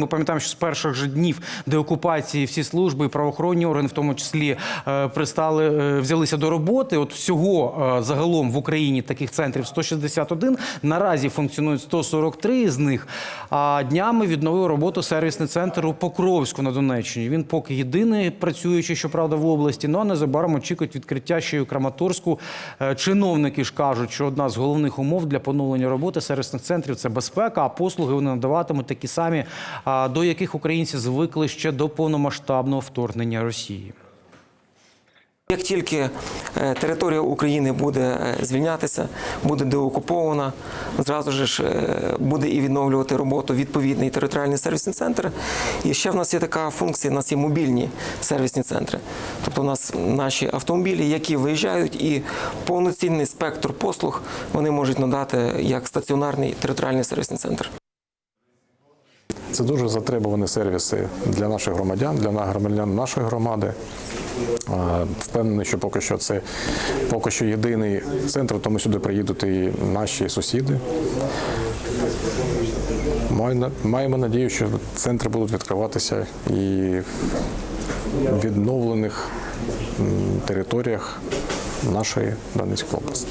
Ми пам'ятаємо, що з перших же днів деокупації всі служби і правоохоронні органи, в тому числі, е, пристали, е, взялися до роботи. От всього е, загалом в Україні таких центрів 161. Наразі функціонують 143 з них. А днями відновив роботу сервісний центр у Покровську на Донеччині. Він поки єдиний працюючий, щоправда, в області. Ну а незабаром очікують відкриття ще й у Краматорську. Чиновники ж кажуть, що одна з головних умов для поновлення роботи сервісних центрів це безпека, а послуги вони надаватимуть такі самі, до яких українці звикли ще до повномасштабного вторгнення Росії. Як тільки е, територія України буде е, звільнятися, буде деокупована, зразу ж е, буде і відновлювати роботу відповідний територіальний сервісний центр. І ще в нас є така функція, у нас є мобільні сервісні центри. Тобто у нас наші автомобілі, які виїжджають, і повноцінний спектр послуг вони можуть надати як стаціонарний територіальний сервісний центр. Це дуже затребувані сервіси для наших громадян, для громадян нашої громади. Впевнений, що поки що це поки що єдиний центр, тому сюди приїдуть і наші сусіди. Маємо надію, що центри будуть відкриватися і в відновлених територіях нашої Донецької області.